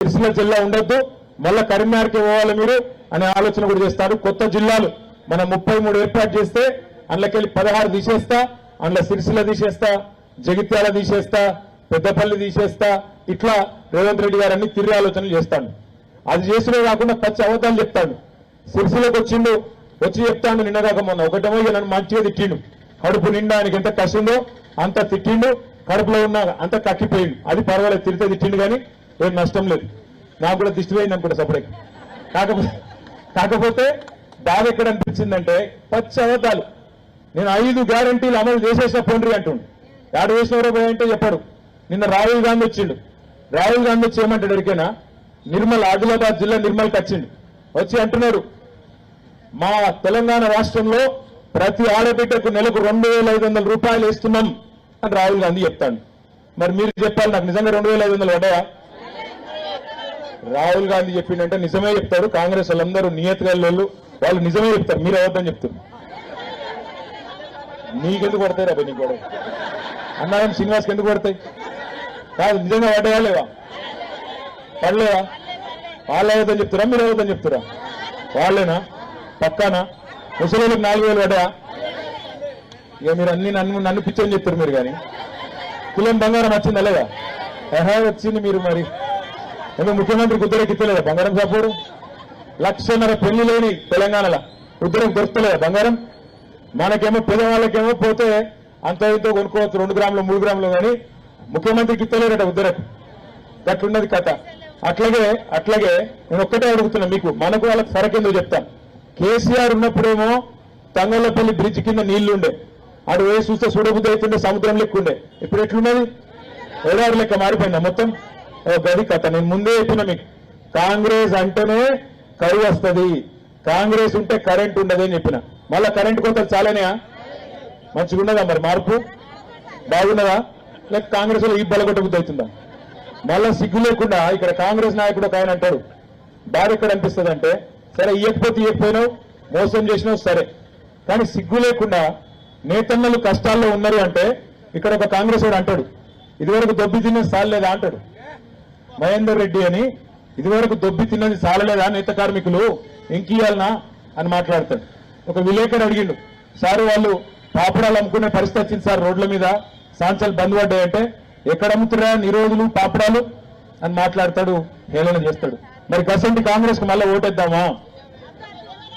సిరిసిల్ల జిల్లా ఉండొద్దు. మళ్ళా కరీంనగర్కి పోవాలి మీరు అనే ఆలోచన కూడా చేస్తారు. కొత్త జిల్లాలు మన ముప్పై మూడు ఏర్పాటు చేస్తే అందులోకెళ్ళి పదహారు తీసేస్తా అందులో సిరిసిల్ల తీసేస్తా జగిత్యాల తీసేస్తా పెద్దపల్లి తీసేస్తా ఇట్లా రేవంత్ రెడ్డి గారు అన్ని తిరిగి ఆలోచనలు చేస్తాడు అది చేసినే కాకుండా పచ్చి అవతాలు చెప్తాడు. సిరిసిల్లకు వచ్చిండు వచ్చి చెప్తాడు నిన్నగాక మొన్న ఒకటమో నన్ను మంచిగా తిట్టిండు. కడుపు నిండా ఆయనకి ఎంత కసిందో అంత తిట్టిండు కడుపులో ఉన్న అంత కక్కిపోయిండు. అది పర్వాలేదు తిరితే తిట్టిండు కానీ ఏం నష్టం లేదు. నాకు కూడా దిష్టి పోయింది అనుకుంటా సపరేట్. కాకపోతే కాకపోతే బాధ ఎక్కడ అనిపించిందంటే పచ్చి అబద్ధాలు. నేను ఐదు గ్యారంటీలు అమలు చేసేసిన పోండ్రి అంటుండు. యాడ వేసినవరో పోయంటే చెప్పాడు. నిన్న రాహుల్ గాంధీ వచ్చిండు. రాహుల్ గాంధీ వచ్చి ఏమంటాడు ఎడికైనా నిర్మల్ ఆదిలాబాద్ జిల్లా నిర్మల్కి వచ్చిండు. వచ్చి అంటున్నాడు మా తెలంగాణ రాష్ట్రంలో ప్రతి ఆడబిడ్డకు నెలకు రెండు వేల ఐదు వందల రూపాయలు ఇస్తున్నాం అని రాహుల్ గాంధీ చెప్తాడు. మరి మీరు చెప్పాలి నాకు నిజంగా రెండు వేల ఐదు వందలు పడ్డాయా? రాహుల్ గాంధీ చెప్పిండంటే నిజమే చెప్తాడు కాంగ్రెస్ వాళ్ళందరూ నియతగాళ్ళు వాళ్ళు వాళ్ళు నిజమే చెప్తారు మీరు అవద్దని చెప్తారు. నీకెందుకు పడతాయి రా నీకు కూడా అన్నారం శ్రీనివాస్కి ఎందుకు పడతాయి? కాదు నిజంగా పడ్డాయా లేవా? పడలేవా వాళ్ళు అవద్దని చెప్తారా మీరు అవద్దని చెప్తారా? వాళ్ళేనా? పక్కానా? ముసలిలకు నాలుగు వేలు పడ్డా ఇక మీరు అన్ని నన్ను నన్ను పిచ్చని చెప్తారు మీరు కానీ. తులం బంగారం వచ్చిందా లేదా? వచ్చింది మీరు మరి. ఎందుకు ముఖ్యమంత్రి కుద్దరికి ఇచ్చలేదా బంగారం సాపూరు లక్షన్నర పెళ్ళి లేని తెలంగాణలో. కుద్దరికి దొరుకుతలేదా బంగారం? మనకేమో పేదవాళ్ళకేమో పోతే అంత ఇంతో కొనుక్కోవచ్చు రెండు గ్రాములు మూడు గ్రాములు కానీ. ముఖ్యమంత్రికి ఇస్తలేరట ఉద్దరకు. అట్లున్నది కథ. అట్లాగే అట్లాగే నేను ఒక్కటే అడుగుతున్నా మీకు. మనకు వాళ్ళకి సరకెందుకు చెప్తా? చెప్తాను కేసీఆర్ ఉన్నప్పుడేమో తంగళ్ళపల్లి బ్రిడ్జ్ కింద నీళ్ళు ఉండే. ఆడు వేసి చూస్తే చూడబుద్ధి అవుతుండే సముద్రం లెక్కుండే ఇప్పుడు ఎట్లున్నది? ఏడాది లెక్క మారిపోయిందా మొత్తం? గది కథ నేను ముందే చెప్పిన మీకు. కాంగ్రెస్ అంటేనే కరువు వస్తుంది. కాంగ్రెస్ ఉంటే కరెంట్ ఉండదు అని చెప్పిన. మళ్ళా కరెంట్ కొంత చాలనే మంచిగా ఉన్నదా మరి మార్పు? బాగున్నదా? లేక కాంగ్రెస్లో ఈ బలగొట్టబుద్ధి అవుతుందా? మళ్ళా సిగ్గు లేకుండా ఇక్కడ కాంగ్రెస్ నాయకుడు ఒక ఆయన అంటాడు. బాధ ఎక్కడ అనిపిస్తుంది అంటే సరే ఇయ్యకపోతే ఇయ్యకపోయినావు మోసం చేసినావు సరే. కానీ సిగ్గు లేకుండా నేతన్నలు కష్టాల్లో ఉన్నారు అంటే ఇక్కడ ఒక కాంగ్రెస్ వాడు అంటాడు. ఇదివరకు దొబ్బి తిన్నది లేదా అంటాడు. మహేందర్ రెడ్డి అని ఇదివరకు దొబ్బి తిన్నది సాలలేదా నేత కార్మికులు? ఇంకియాలనా అని మాట్లాడతాడు. ఒక విలేకరు అడిగిండు సార్ వాళ్ళు పాపడాలు అమ్ముకునే పరిస్థితి వచ్చింది సార్ రోడ్ల మీద. సాంచలు బంద్ పడ్డాయంటే ఎక్కడ అమ్ముతున్నా నిరోధులు పాపడాలు? అని మాట్లాడతాడు హేళన చేస్తాడు. మరి గసంటి కాంగ్రెస్కు మళ్ళీ ఓటేద్దామా?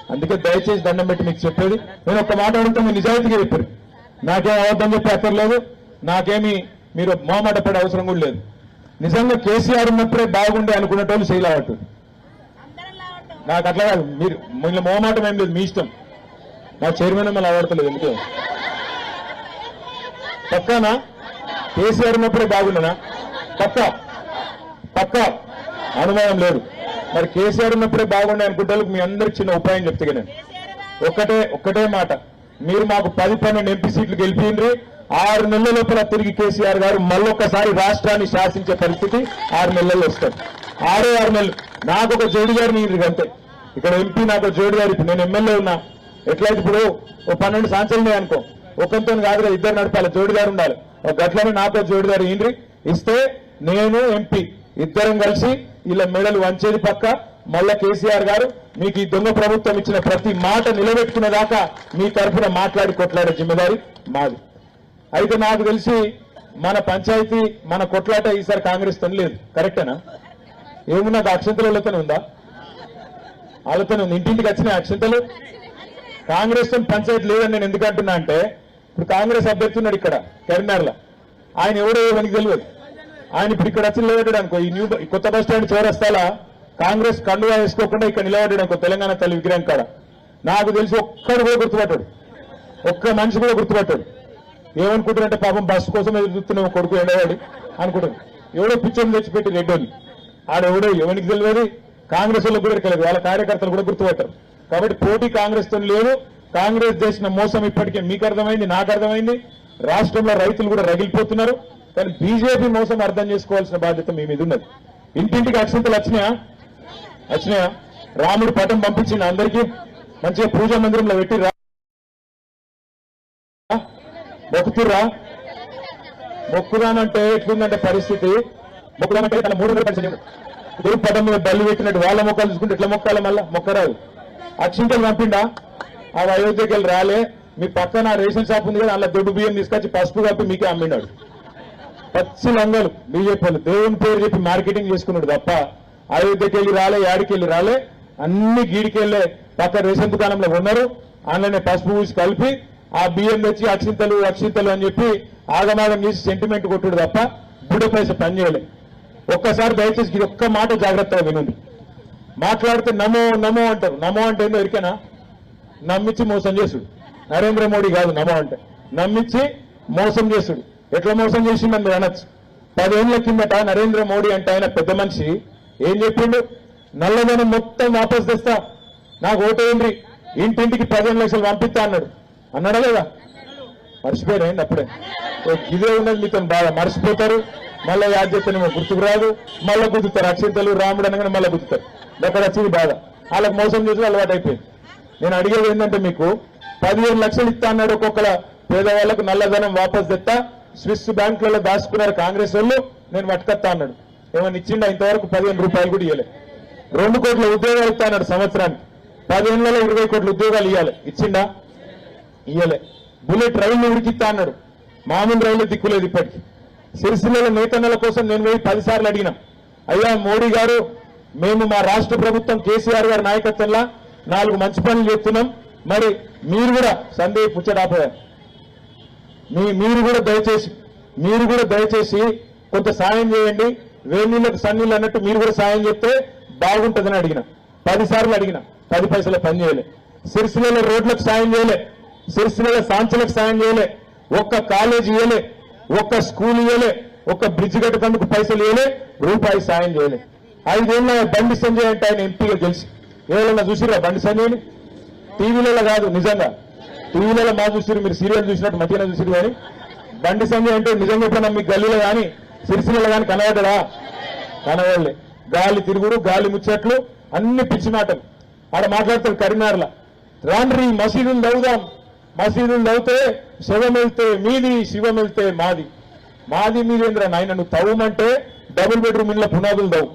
అందుకే దయచేసి దండం పెట్టి మీకు చెప్పేది నేను ఒక మాట అడుగుతా మీరు నిజాయితీగా చెప్పారు నాకేం అవద్దం చెప్పి అక్కర్లేదు. నాకేమి మీరు మోమాట పడే అవసరం కూడా లేదు. నిజంగా కేసీఆర్ ఉన్నప్పుడే బాగుండే అనుకునేటోళ్ళు చేయలేవట్టు నాకు అట్లా కాదు మీరు మిమ్మల్ని మోమాటం ఏం లేదు మీ ఇష్టం. నా చైర్మన్ మిమ్మల్ని ఆడతలేదు ఎందుకే? పక్కానా? కేసీఆర్ ఉన్నప్పుడే బాగుండేనా? పక్కా? పక్కా? అనుమానం లేదు. మరి కేసీఆర్ ఉన్నప్పుడే బాగుండే అనుకుంటే మీ అందరికి చిన్న ఉపాయం చెప్తే నేను ఒక్కటే ఒక్కటే మాట. మీరు మాకు పది పన్నెండు ఎంపీ సీట్లు గెలిపిండ్రి ఆరు నెలల లోపల తిరిగి కేసీఆర్ గారు మళ్ళొక్కసారి రాష్ట్రాన్ని శాసించే పరిస్థితి ఆరు నెలల్లో వస్తారు ఆరో ఆరు నెలలు. నాకు ఒక జోడి గారు మీరు అంతే. ఇక్కడ ఎంపీ నాకు జోడి గారు ఇప్పుడు నేను ఎమ్మెల్యే ఉన్నా. ఎట్లయితే ఇప్పుడు ఓ పన్నెండు సంవత్సరాలు అనుకో. ఒకరితో కాదు కదా ఇద్దరు నడపాలి. జోడిదారు ఉండాలి. ఒక గట్లనే నాతో జోడిదారు ఏంటి ఇస్తే నేను ఎంపీ. ఇద్దరం కలిసి ఇలా మెడలు వంచేది పక్క. మళ్ళా కేసీఆర్ గారు మీకు ఈ దొంగ ప్రభుత్వం ఇచ్చిన ప్రతి మాట నిలబెట్టుకున్న దాకా మీ తరఫున మాట్లాడి కొట్లాడే జిమ్మదారి మాది. అయితే నాకు తెలిసి మన పంచాయతీ మన కొట్లాట ఈసారి కాంగ్రెస్తో లేదు. కరెక్టేనా? ఏమున్నా అక్షంతలు వాళ్ళతోనే ఉందా? వాళ్ళతోనే ఉంది. ఇంటింటికి వచ్చిన అక్షంతలు. కాంగ్రెస్తో పంచాయతీ లేదని నేను ఎందుకు అంటున్నా అంటే ఇప్పుడు కాంగ్రెస్ అభ్యర్థి ఉన్నాడు ఇక్కడ కరీంనగర్లో. ఆయన ఎవడో మనకి తెలియదు. ఆయన ఇప్పుడు ఇక్కడ వచ్చి నిలబడ్డాడు అనుకో ఈ న్యూ కొత్త బస్ స్టాండ్ చౌరస్తాలా కాంగ్రెస్ కండువా వేసుకోకుండా ఇక్కడ నిలబడ్డాడు అనుకో తెలంగాణ తల్లి విగ్రహం కాడ. నాకు తెలిసి ఒక్కడు కూడా గుర్తుపట్టాడు. ఒక్క మనిషి కూడా గుర్తుపట్టాడు. ఏమనుకుంటున్నారంటే పాపం బస్సు కోసం ఎదురు చూస్తున్నాం కొడుకు ఎండవాడి అనుకుంటారు ఎవడో పిచ్చోని తెచ్చిపెట్టి రెడ్డోని. ఆడెవడో ఎవరికి తెలియదు. కాంగ్రెస్ వాళ్ళకి కూడా తెలియదు. వాళ్ళ కార్యకర్తలు కూడా గుర్తుపెట్టారు. కాబట్టి పోటీ కాంగ్రెస్తో లేదు. కాంగ్రెస్ చేసిన మోసం ఇప్పటికే మీకు అర్థమైంది నాకు అర్థమైంది. రాష్ట్రంలో రైతులు కూడా రగిలిపోతున్నారు. కానీ బీజేపీ మోసం అర్థం చేసుకోవాల్సిన బాధ్యత మీ మీద ఉన్నది. ఇంటింటికి అక్షంతలు వచ్చినాయా? వచ్చినాయా? రాముడు పటం పంపించిన అందరికీ. మంచిగా పూజా మందిరంలో పెట్టి రా మొక్కుతుర్రా? మొక్కుదామంటే ఎట్లుందంటే పరిస్థితి? మొక్కుదామంటే తన మూడు వందల పైసలు దేవుడు మీద బల్లి పెట్టినట్టు వాళ్ళ మొక్కలు చూసుకుంటే ఇట్లా మొక్కాలి మళ్ళా? మొక్కరాదు. అక్షింతలు పంపిండా? ఆ అయోధ్యకి వెళ్ళి రాలే. మీ పక్కన రేషన్ షాప్ ఉంది కదా అలా దొడ్డు బియ్యం తీసుకొచ్చి పసుపు కప్పి మీకే అమ్మినాడు. పచ్చి లంగలు బీజేపీ వాళ్ళు దేవుని పేరు చెప్పి మార్కెటింగ్ చేసుకున్నాడు తప్ప అయోధ్యకి వెళ్ళి రాలే యాడికి వెళ్ళి రాలే అన్ని గీడికి వెళ్ళే పక్క రేషన్ దుకాణంలో ఉన్నారు. అందులోనే పసుపు పూసి కలిపి ఆ బియ్యం తెచ్చి అక్షింతలు అక్షింతలు అని చెప్పి ఆగమాగం చేసి సెంటిమెంట్ కొట్టుడు తప్ప బుడ పైస పనిచేయలే ఒక్కసారి దయచేసి ఇది ఒక్క మాట జాగ్రత్తగా వినండి. మాట్లాడితే నమో నమో అంటారు. నమో అంటే ఏందో ఎరికేనా నమ్మించి మోసం చేసుడు. నరేంద్ర మోడీ కాదు నమో అంటే. నమ్మించి మోసం చేసుడు. ఎట్లా మోసం చేసిండని మీరు అనొచ్చు. పదేళ్ళ కిందట నరేంద్ర మోడీ అంటే ఆయన పెద్ద మనిషి. ఏం చెప్పిండు? నల్లదనం మొత్తం వాపస్ తెస్తా. నాకు ఓటేయండి ఇంటింటికి పదిహేను లక్షలు పంపిస్తా అన్నాడు. అన్నాడా లేదా మర్చిపోయారు అప్పుడే? ఇదే ఉన్నది మీతో బాగా మర్చిపోతారు మళ్ళీ యాద్ చేస్తేనేమో గుర్తుకు రాదు మళ్ళీ గుర్తుతారు. అక్షింతలు రాముడు అనగానే మళ్ళీ గుర్తుతారు. ఎక్కడ వచ్చింది బాధ. వాళ్ళకి మోసం చేసి అలవాటు అయిపోయింది. నేను అడిగేది ఏంటంటే మీకు పదిహేను లక్షలు ఇస్తా అన్నాడు ఒక్కొక్కల పేదవాళ్ళకు నల్లధనం వాపస్ తెస్తా స్విస్ బ్యాంకులలో దాచుకున్నారు కాంగ్రెస్ వాళ్ళు నేను పట్టుకత్తా అన్నాడు. ఏమైనా ఇచ్చిండా? ఇంతవరకు పదిహేను రూపాయలు కూడా ఇవ్వలే రెండు కోట్ల ఉద్యోగాలు ఇస్తా అన్నాడు సంవత్సరానికి. పదిహేనులలో ఇరవై కోట్ల ఉద్యోగాలు ఇవ్వాలి ఇచ్చిండా? ఇయ్యలే. బుల్లెట్ రైలు ఉడికిస్తా అన్నాడు. మామూలు రైలు దిక్కులేదు ఇప్పటికి. సిరిసిల్ల నేతన్నల కోసం నేను పోయి పదిసార్లు అడిగినా. అయ్యా మోడీ గారు మేము మా రాష్ట్ర ప్రభుత్వం కేసీఆర్ గారి నాయకత్వంలో నాలుగు మంచి పనులు చేస్తున్నాం. మరి మీరు కూడా సందేహ్ పుచ్చడాపోయారు మీ మీరు కూడా దయచేసి మీరు కూడా దయచేసి కొంత సాయం చేయండి. వేడి సన్నీళ్ళు అన్నట్టు మీరు కూడా సాయం చేస్తే బాగుంటుందని అడిగిన. పది సార్లు అడిగిన. పది పైసలు పని చేయలే. సిరిసిల్లలో రోడ్లకు సాయం చేయలే. సిరిసిల్ల సాంచలకు సాయం చేయలే. ఒక్క కాలేజ్ ఇవ్వలే ఒక్క స్కూల్ ఇవ్వలే ఒక్క బ్రిడ్జ్ కట్టుకందుకు పైసలు ఇవ్వలే రూపాయి సాయం చేయలే. ఐదేళ్ళ బండి సంజయ్ అంటే ఆయన ఎంపీగా గెలిచి. ఏళ్ళన్నా చూసిరా బండి సంజయ్ని? టీవీలలో కాదు నిజంగా. టీవీలలో మా చూసిరు మీరు సీరియల్ చూసినట్టు మధ్యాహ్నం చూసిరు కానీ. బండి సంజయ్ అంటే నిజంగా ఎప్పుడన్నా మీ గల్లీలో కానీ సిరిసిలలో కానీ కనబడ్డా కనబడలే. గాలి తిరుగుడు గాలి ముచ్చట్లు అన్ని పిచ్చి మాటలు. ఆడ మాట్లాడతారు కరీంనగర్లో. రాండ్రి మసీదుని దౌదాం మసీదులు అవుతే శివం వెళ్తే మీది శివం వెళ్తే మాది. మాది మీదేంద్ర నాయన నువ్వు తవ్వమంటే డబుల్ బెడ్రూమ్ ఇండ్ల పునాదులు దవ్వు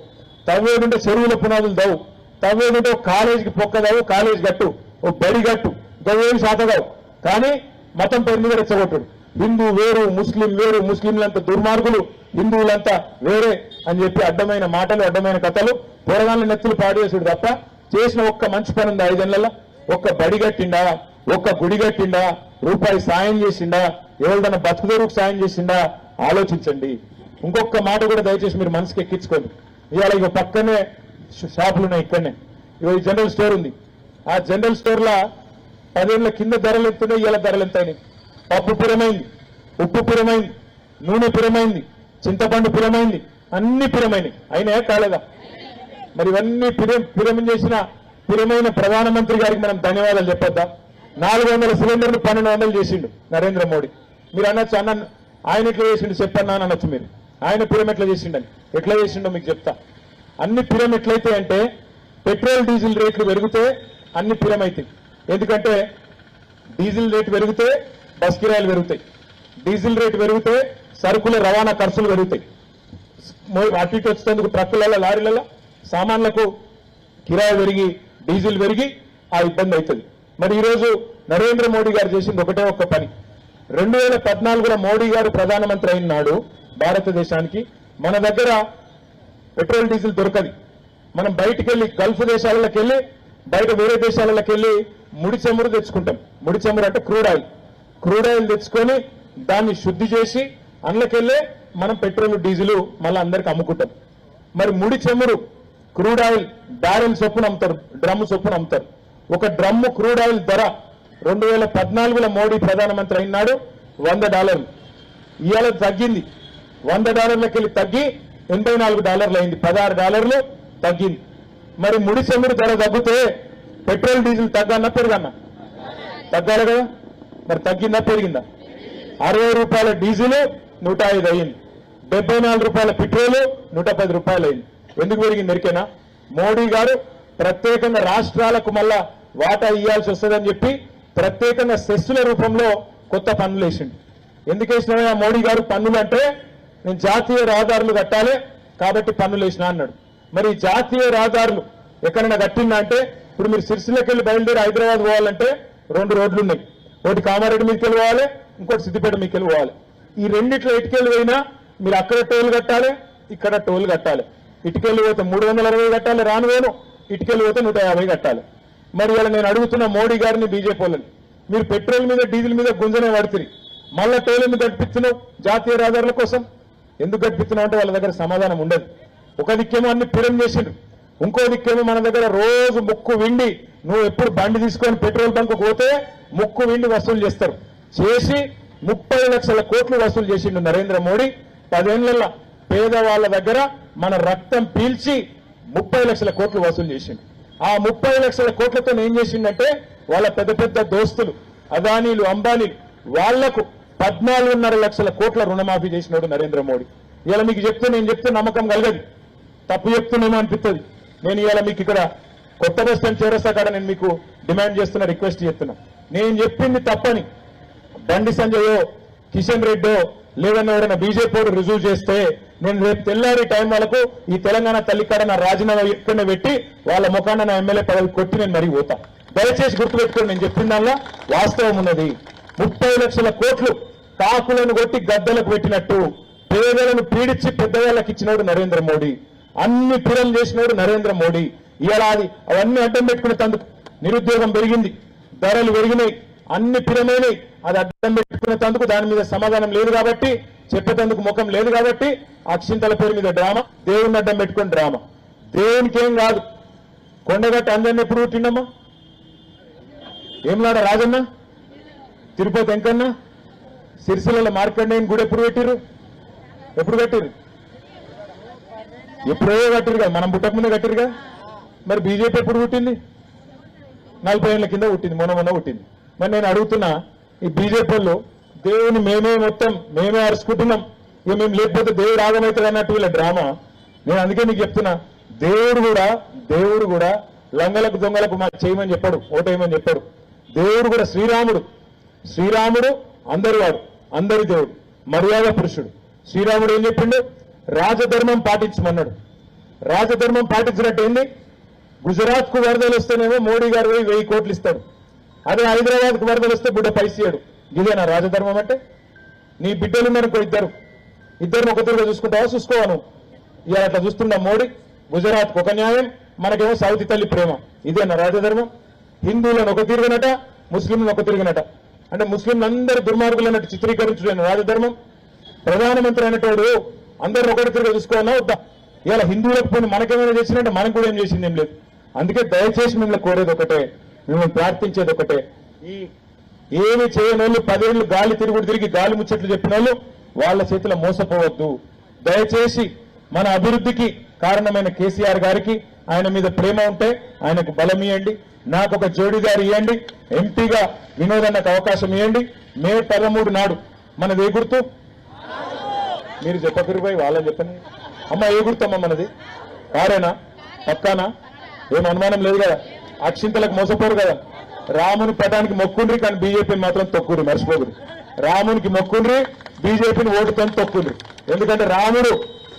తవ్వేడుంటే చెరువుల పునాదులు దవ్వు తవ్వేడుంటే ఒక కాలేజీకి పొక్క దవ్వు కాలేజ్ గట్టు ఓ బడి గట్టు గవ్వేమి శాతగావు కానీ మతం పేరు మీద రెచ్చగొట్టుడు. హిందూ వేరు ముస్లిం వేరు ముస్లింలంతా దుర్మార్గులు హిందువులంతా వేరే అని చెప్పి అడ్డమైన మాటలు అడ్డమైన కథలు పోరగాళ్ళ నెత్తులు పాడేసుడు తప్ప చేసిన ఒక్క మంచి పని ఉంది ఐదేళ్ళలో. ఒక్క బడి కట్టిండా? ఒక్క గుడి కట్టిండా రూపాయి సాయం చేసిండా ఎవరిదైనా బతుకుదొరకు సాయం చేసిండా ఆలోచించండి. ఇంకొక మాట కూడా దయచేసి మీరు మనసుకి ఎక్కించుకోండి. ఇవాళ ఇక పక్కనే షాపులు ఉన్నాయి ఇక్కడనే. ఇగో జనరల్ స్టోర్ ఉంది. ఆ జనరల్ స్టోర్ లా కింద ధరలు ఎంతున్నాయి ఇవాళ ధరలు ఎంత పప్పు పురమైంది ఉప్పు పురమైంది నూనె పురమైంది చింతపండు పురమైంది అన్ని పురమైనవి అయినా కాలేదా? మరి ఇవన్నీ పురం పిరమిడ్ చేసిన పురమైన ప్రధానమంత్రి గారికి మనం ధన్యవాదాలు చెప్పొద్దా? నాలుగు వందల సిలిండర్లు పన్నెండు వందలు చేసిండు నరేంద్ర మోడీ. మీరు అనొచ్చు అన్న ఆయన ఎట్లా చేసిండు చెప్పన్నా అని అనొచ్చు మీరు. ఆయన పిరం ఎట్లా చేసిండని. ఎట్లా చేసిండో మీకు చెప్తా. అన్ని పిరం ఎట్లయితే అంటే పెట్రోల్ డీజిల్ రేట్లు పెరిగితే అన్ని పిరం అవుతాయి ఎందుకంటే డీజిల్ రేటు పెరిగితే బస్ కిరాయిలు పెరుగుతాయి. డీజిల్ రేటు పెరిగితే సరుకుల రవాణా ఖర్చులు పెరుగుతాయి. అటు ఇటు వచ్చేందుకు ట్రక్కులలో లారీలలో సామాన్లకు కిరాయి పెరిగి డీజిల్ పెరిగి ఆ ఇబ్బంది అవుతుంది. మరి ఈరోజు నరేంద్ర మోడీ గారు చేసింది ఒకటే ఒక్క పని. రెండు వేల పద్నాలుగులో మోడీ గారు ప్రధానమంత్రి అయిన నాడు భారతదేశానికి మన దగ్గర పెట్రోల్ డీజిల్ దొరకది. మనం బయటికి వెళ్ళి గల్ఫ్ దేశాలకు వెళ్ళి బయట వేరే దేశాలకు వెళ్ళి ముడి చమురు తెచ్చుకుంటాం. ముడి చమురు అంటే క్రూడ్ ఆయిల్. క్రూడ్ ఆయిల్ తెచ్చుకొని దాన్ని శుద్ధి చేసి అందులోకెళ్ళే మనం పెట్రోల్ డీజిల్ మళ్ళీ అందరికి అమ్ముకుంటాం. మరి ముడి చమురు క్రూడ్ ఆయిల్ బ్యారెల్ చొప్పున అమ్ముతారు డ్రమ్ము చొప్పున అమ్ముతారు. ఒక డ్రమ్ము క్రూడ్ ఆయిల్ ధర రెండు వేల పద్నాలుగులో మోడీ ప్రధానమంత్రి అయినాడు. వంద డాలర్లు. ఇవాళ తగ్గింది. వంద డాలర్లకి వెళ్ళి తగ్గి ఎనభై నాలుగు డాలర్లు అయింది. పదహారు డాలర్లు తగ్గింది. మరి ముడి చమురు ధర తగ్గితే పెట్రోల్ డీజిల్ తగ్గన్నా పెరుగన్నా తగ్గాలి కదా. మరి తగ్గిందా పెరిగిందా? అరవై రూపాయల డీజిల్ నూట ఐదు అయింది. డెబ్బై నాలుగు రూపాయల పెట్రోల్ నూట పది రూపాయలు అయింది. ఎందుకు పెరిగింది ఎరికేనా మోడీ గారు ప్రత్యేకంగా రాష్ట్రాలకు మళ్ళా వాటా ఇవ్వాల్సి వస్తుందని చెప్పి ప్రత్యేకంగా సెస్సుల రూపంలో కొత్త పన్నులు వేసిండు. ఎందుకు వేసినా మోడీ గారు పన్నులు అంటే నేను జాతీయ రహదారులు కట్టాలి కాబట్టి పన్నులు వేసినా అన్నాడు. మరి జాతీయ రహదారులు ఎక్కడైనా కట్టిందా అంటే ఇప్పుడు మీరు సిరిసిలోకి వెళ్ళి బయలుదేరి హైదరాబాద్ పోవాలంటే రెండు రోడ్లు ఉన్నాయి. ఒకటి కామారెడ్డి మీదకి వెళ్ళి పోవాలి ఇంకోటి సిద్దిపేట మీకు వెళ్ళి పోవాలి. ఈ రెండిట్లో ఇటుకెళ్ళి పోయినా మీరు అక్కడ టోల్ కట్టాలి ఇక్కడ టోల్ కట్టాలి. ఇటుకెళ్ళి పోతే మూడు వందల అరవై కట్టాలి రాను వేను ఇటుకెళ్ళి పోతే నూట యాభై కట్టాలి. మరి ఇలా నేను అడుగుతున్న మోడీ గారిని బీజేపీ వాళ్ళని మీరు పెట్రోల్ మీద డీజిల్ మీద గుంజనే పడుతుంది మళ్ళా టోలు మీద గడిపిస్తున్నావు? జాతీయ రహదారుల కోసం. ఎందుకు గడిపిస్తున్నావు అంటే వాళ్ళ దగ్గర సమాధానం ఉండదు. ఒక దిక్కేమో అన్ని పిరం చేసిండ్రు. ఇంకో దిక్కేమో మన దగ్గర రోజు ముక్కు విండి నువ్వు ఎప్పుడు బండి తీసుకొని పెట్రోల్ బంక్ పోతే ముక్కు విండి వసూలు చేస్తారు. చేసి ముప్పై లక్షల కోట్లు వసూలు చేసిండు నరేంద్ర మోడీ. పదేళ్ళలో పేదవాళ్ళ దగ్గర మన రక్తం పీల్చి ముప్పై లక్షల కోట్లు వసూలు చేసిండు. ఆ ముప్పై లక్షల కోట్లతో ఏం చేసిందంటే వాళ్ళ పెద్ద పెద్ద దోస్తులు అదానీలు అంబానీలు వాళ్ళకు పద్నాలుగున్నర లక్షల కోట్ల రుణమాఫీ చేసినాడు నరేంద్ర మోడీ. ఇలా మీకు చెప్తే నేను చెప్తే నమ్మకం కలగదు. తప్పు చెప్తున్నామో అనిపిస్తుంది నేను ఇవాళ మీకు ఇక్కడ కొత్త బస్ స్టాండ్ చేరస్తా కాడ నేను మీకు డిమాండ్ చేస్తున్నా రిక్వెస్ట్ చేస్తున్నా. నేను చెప్పింది తప్పని. బండి సంజయో కిషన్ రెడ్డో లేదన్నా ఎవరైనా బీజేపీ రుజువు చేస్తే నేను రేపు తెల్లారి టైం వరకు ఈ తెలంగాణ తల్లికాడ నా రాజీనామా ఎక్కడ పెట్టి వాళ్ళ ముఖాన నా ఎమ్మెల్యే పదవి కొట్టి నేను మరీ పోతా. దయచేసి గుర్తుపెట్టుకోండి నేను చెప్పిన దానిలో వాస్తవం ఉన్నది. ముప్పై లక్షల కోట్లు కాకులను కొట్టి గద్దలకు పెట్టినట్టు పేదలను పీడించి పెద్దవాళ్ళకి ఇచ్చినోడు నరేంద్ర మోడీ. అన్ని పిల్లలు చేసినోడు నరేంద్ర మోడీ. ఇలా అది అవన్నీ అడ్డం పెట్టుకునే తందుకు. నిరుద్యోగం పెరిగింది. ధరలు పెరిగినాయి. అన్ని పిరమేని అది అడ్డం పెట్టుకున్నందుకు దాని మీద సమాధానం లేదు కాబట్టి చెప్పేటందుకు ముఖం లేదు కాబట్టి అక్షింతల పేరు మీద డ్రామా దేవుని అడ్డం పెట్టుకుని డ్రామా. దేవునికి ఏం కాదు. కొండగట్ట అందరిని ఎప్పుడు పుట్టిండమ్మా ఏంలాడ రాజన్న? తిరుపతి వెంకన్న? సిరిసిల్ల మార్కండేయని గుడి ఎప్పుడు పెట్టిర్రు? ఎప్పుడు కట్టిర్రు? ఎప్పుడో కట్టిరుగా మనం పుట్టక ముందే కట్టిరుగా మరి బీజేపీ ఎప్పుడు పుట్టింది? నలభై ఏళ్ళ కింద పుట్టింది మొన్న మొన్న పుట్టింది. మరి నేను అడుగుతున్నా ఈ బీజేపీ వాళ్ళు దేవుని మేమే మొత్తం మేమే అరుచుకుంటున్నాం. ఇక మేము లేకపోతే దేవుడు ఆగమవుతుంది అన్నట్టు వీళ్ళ డ్రామా. నేను అందుకే మీకు చెప్తున్నా దేవుడు కూడా దేవుడు కూడా లంగలకు దొంగలకు మా చేయమని చెప్పాడు ఓటేయమని చెప్పాడు. దేవుడు కూడా శ్రీరాముడు శ్రీరాముడు అందరి వాడు అందరి దేవుడు మర్యాద పురుషుడు. శ్రీరాముడు ఏం చెప్పిండు? రాజధర్మం పాటించమన్నాడు. రాజధర్మం పాటించినట్టు ఏంది గుజరాత్కు వరదలు వస్తేనేమో మోడీ గారు పోయి వెయ్యి కోట్లు ఇస్తాడు. అదే హైదరాబాద్ వరదలిస్తే బిడ్డ పైసేయడు ఇదేనా రాజధర్మం అంటే? నీ బిడ్డలు మనకు ఇద్దరు. ఇద్దరు ఒక తిరుగు చూసుకుంటావా? చూసుకోవాను ఇలా అట్లా చూస్తున్నా మోడీ గుజరాత్ ఒక న్యాయం మనకేమో సౌతి తల్లి ప్రేమ. ఇదేనా రాజధర్మం. హిందువులను ఒక తిరుగునట ముస్లింలను ఒక తిరుగునట. అంటే ముస్లింలందరూ దుర్మార్గులు అన్నట్టు చిత్రీకరించడం రాజధర్మం. ప్రధానమంత్రి అనేటోడు అందరూ ఒకటి తిరిగి చూసుకోవాలా వద్దా? ఇలా హిందువులకు పోయి మనకేమైనా చేసినంటే మనకు కూడా ఏం చేసింది ఏం లేదు. అందుకే దయచేసి మిమ్మల్ని కోరేది ఒకటే మిమ్మల్ని ప్రార్థించేది ఒకటే. ఈ ఏమి చేయని వాళ్ళు గాలి తిరుగుడు తిరిగి గాలి ముచ్చట్లు చెప్పిన వాళ్ళు వాళ్ళ చేతిలో మోసపోవద్దు. దయచేసి మన అభివృద్ధికి కారణమైన కేసీఆర్ గారికి ఆయన మీద ప్రేమ ఉంటే ఆయనకు బలం ఇవ్వండి నాకు ఒక జోడీదారు ఇవ్వండి ఎంపీగా వినోదన్నకు అవకాశం ఇవ్వండి మే పదమూడు నాడు మనది ఏ గుర్తు? మీరు చెప్పకరు పోయి వాళ్ళని చెప్పని అమ్మ ఏ గుర్తమ్మ మనది? కారేనా? పక్కానా? ఏం అనుమానం లేదు కదా. అక్షింతలకు మోసపోరు కదా. రాముని పటానికి మొక్కుండ్రి కానీ బీజేపీని మాత్రం తొక్కుడు మర్చిపోకుడు రామునికి మొక్కుండ్రి బీజేపీని ఓటుతో తొక్కుండ్రి. ఎందుకంటే రాముడు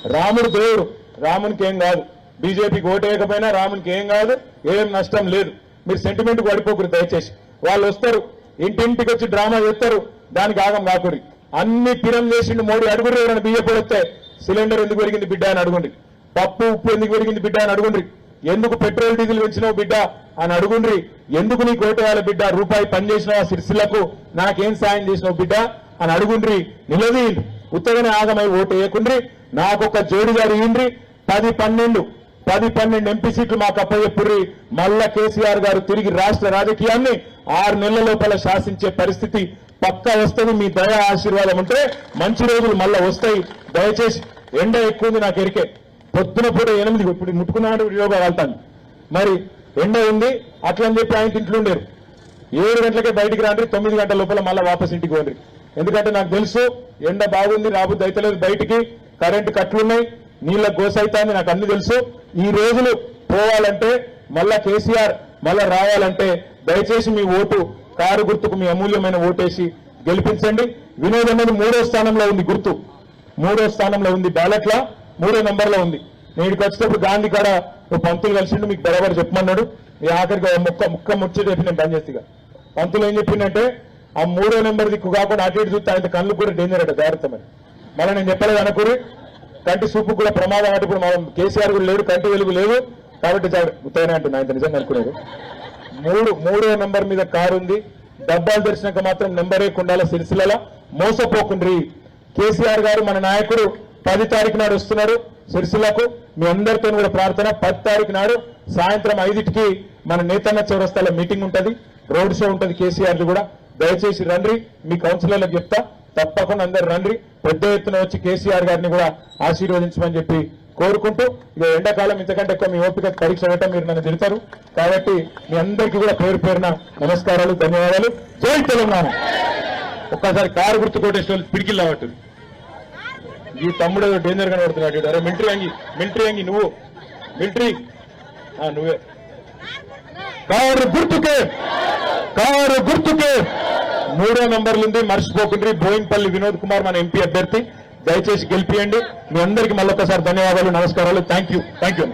రాముడు దేవుడు. రామునికి ఏం కాదు. బీజేపీకి ఓటేయకపోయినా రామునికి ఏం కాదు ఏం నష్టం లేదు. మీరు సెంటిమెంట్ పడిపోకూడదు దయచేసి. వాళ్ళు వస్తారు ఇంటింటికి వచ్చి డ్రామా చేస్తారు దానికి ఆగం కాకూడదు అన్ని పిరం చేసిండు మోడీ అడుగురు ఎవరైనా బియ్యపడి వస్తే సిలిండర్ ఎందుకు పెరిగింది బిడ్డ అని అడుగుండి పప్పు ఉప్పు ఎందుకు పెరిగింది బిడ్డ అని అడుగుండ్రి. ఎందుకు పెట్రోల్ డీజిల్ పెంచినావు బిడ్డ? అని అడుగుండ్రి. ఎందుకు నీ ఓటేయాలి బిడ్డ? రూపాయి పని ఆ సిరిసిల్లకు? నాకేం సాయం చేసినావు బిడ్డ? అని అడుగుండ్రి. నిలదీయండి. ఉత్తగానే ఆగమై ఓటు వేయకుండ్రి. నాకొక జోడిగారు ఇయ్యండ్రి. పది పన్నెండు పది పన్నెండు ఎంపీ సీట్లు మాకు అప్పచెప్పుర్రి. మళ్ళా కేసీఆర్ గారు తిరిగి రాష్ట్ర రాజకీయాన్ని ఆరు నెలల లోపల శాసించే పరిస్థితి పక్కా వస్తుంది. మీ దయ ఆశీర్వాదం ఉంటే మంచి రోజులు మళ్ళా వస్తాయి. దయచేసి ఎండ ఎక్కువ ఉంది నాకు ఎరికే. పొద్దున పూట ఎనిమిది ఇప్పుడు ముట్టుకున్నాడు యోగా వెళ్తాను. మరి ఎండ ఉంది అట్లా అని చెప్పి ఆయన ఇంట్లో ఉండేరు. ఏడు గంటలకే బయటికి రాండి తొమ్మిది గంటల లోపల మళ్ళీ వాపస్ ఇంటికి పోండి ఎందుకంటే నాకు తెలుసు ఎండ బాగుంది రాబుద్ది అయితలేదు బయటికి కరెంటు కట్లున్నాయి నీళ్ళ గోసైతాన్ని నాకు అన్ని తెలుసు. ఈ రోజులు పోవాలంటే మళ్ళా కేసీఆర్ మళ్ళా రావాలంటే దయచేసి మీ ఓటు కారు గుర్తుకు మీ అమూల్యమైన ఓటేసి గెలిపించండి. వినోద్ అనేది మూడో స్థానంలో ఉంది గుర్తు. మూడో స్థానంలో ఉంది బ్యాలెట్ల. మూడో నెంబర్లో ఉంది. నేను వచ్చేటప్పుడు గాంధీ కాడ పంతులు కలిసిండు మీకు బరాబర్ చెప్పమన్నాడు. ఈ ఆఖరికి ముక్క ముక్క ముచ్చట చెప్పి నేను పనిచేస్తా పంతులు ఏం చెప్పిందంటే ఆ మూడో నెంబర్ దిక్కు కాకుండా అటు ఇటు చూస్తే ఆయన కళ్ళు కూడా డేంజర్ అట జాగ్రత్త మరి. మళ్ళీ నేను చెప్పలేదు అనుకుని కంటి చూపు కూడా ప్రమాదం అంటే ఇప్పుడు మనం కేసీఆర్ కూడా లేడు కంటి వెలుగు లేదు కాబట్టి ఉత్తగానే అంటున్నా ఆయన నిజంగా అనుకునేది మూడు మూడో నెంబర్ మీద కారు ఉంది. డబ్బాలు తెరిచినాక మాత్రం నెంబరే కుండాల సిరిసిల్ల మోసపోకుండ్రి. కేసీఆర్ గారు మన నాయకుడు పది తారీఖు నాడు వస్తున్నారు సిరిసిల్లకు. మీ అందరితో కూడా ప్రార్థన. పది తారీఖు నాడు సాయంత్రం ఐదింటికి మన నేతన్న చౌరస్తాలో మీటింగ్ ఉంటుంది. రోడ్ షో ఉంటుంది కేసీఆర్ది కూడా. దయచేసి రండి. మీ కౌన్సిలర్లకు చెప్తా. తప్పకుండా అందరు రండి. పెద్ద ఎత్తున వచ్చి కేసీఆర్ గారిని కూడా ఆశీర్వదించమని చెప్పి కోరుకుంటూ ఇక ఎండాకాలం ఇంతకంటే ఎక్కువ మీ ఓపిక పరీక్ష వేయటం మీరు నన్ను తిడతారు. కాబట్టి మీ అందరికీ కూడా పేరు పేరున నమస్కారాలు ధన్యవాదాలు. జై తెలంగాణ. ఒక్కసారి కారు గుర్తు కోటేశ్వరులు వాళ్ళు పిడికిల్ ఈ తమ్ముడు డేంజర్గా అరే మిలిటరీ అంగి మిలిటరీ అంగి నువ్వు. మిలిటరీ ఆ, నువ్వే. కారు గుర్తుకే. కారు గుర్తుకే. మూడో నంబర్లు ఉంది మర్చిపోకుండ్రి. బోయింపల్లి వినోద్ కుమార్ మన ఎంపీ అభ్యర్థి. దయచేసి గెలిపియండి. మీ అందరికీ మళ్ళొకసారి ధన్యవాదాలు నమస్కారాలు. Thank you thank you